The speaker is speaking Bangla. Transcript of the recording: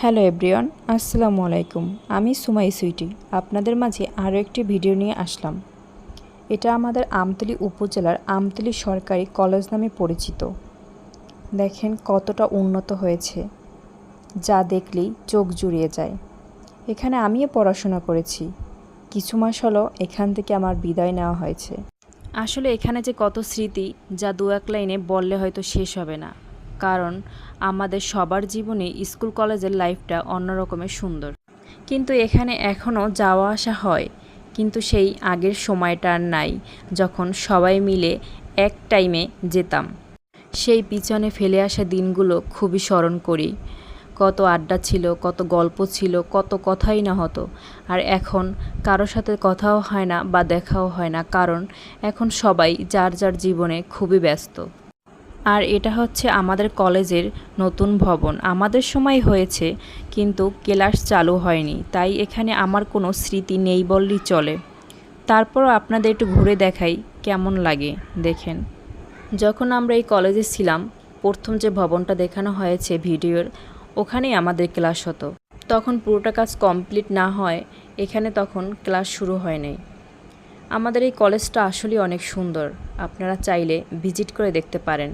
হ্যালো এভরিওয়ান, আসসালামু আলাইকুম। আমি সুমাই সুইটি, আপনাদের মাঝে আরও একটি ভিডিও নিয়ে আসলাম। এটা আমাদের আমতলী উপজেলার আমতলী সরকারি কলেজ নামে পরিচিত। দেখেন কতটা উন্নত হয়েছে, যা দেখলেই চোখ জুড়িয়ে যায়। এখানে আমিও পড়াশোনা করেছি। কিছু মাস হলো এখান থেকে আমার বিদায় নেওয়া হয়েছে। আসলে এখানে যে কত স্মৃতি, যা দু এক লাইনে বললে হয়তো শেষ হবে না। কারণ আমাদের সবার জীবনে স্কুল কলেজের লাইফটা অন্যরকমের সুন্দর। কিন্তু এখানে এখনও যাওয়া আসা হয়, কিন্তু সেই আগের সময়টা আর নাই, যখন সবাই মিলে এক টাইমে যেতাম। সেই পিছনে ফেলে আসা দিনগুলো খুবই স্মরণ করি। কত আড্ডা ছিল, কত গল্প ছিল, কত কথাই না হতো। আর এখন কারোর সাথে কথাও হয় না বা দেখাও হয় না, কারণ এখন সবাই যার যার জীবনে খুবই ব্যস্ত। আর এটা হচ্ছে আমাদের কলেজের নতুন ভবন। আমাদের সময় হয়েছে, কিন্তু ক্লাস চালু হয়নি, তাই এখানে আমার কোনো স্মৃতি নেই বললেই চলে। তারপরও আপনাদের একটু ঘুরে দেখাই কেমন লাগে, দেখেন। যখন আমরা এই কলেজে ছিলাম, প্রথম যে ভবনটা দেখানো হয়েছে ভিডিওর, ওখানেই আমাদের ক্লাস হতো। তখন পুরোটা কাজ কমপ্লিট না হয়, এখানে তখন ক্লাস শুরু হয়নি আমাদের এই কলেজটা আসলে অনেক সুন্দর, আপনারা চাইলে ভিজিট করে দেখতে পারেন।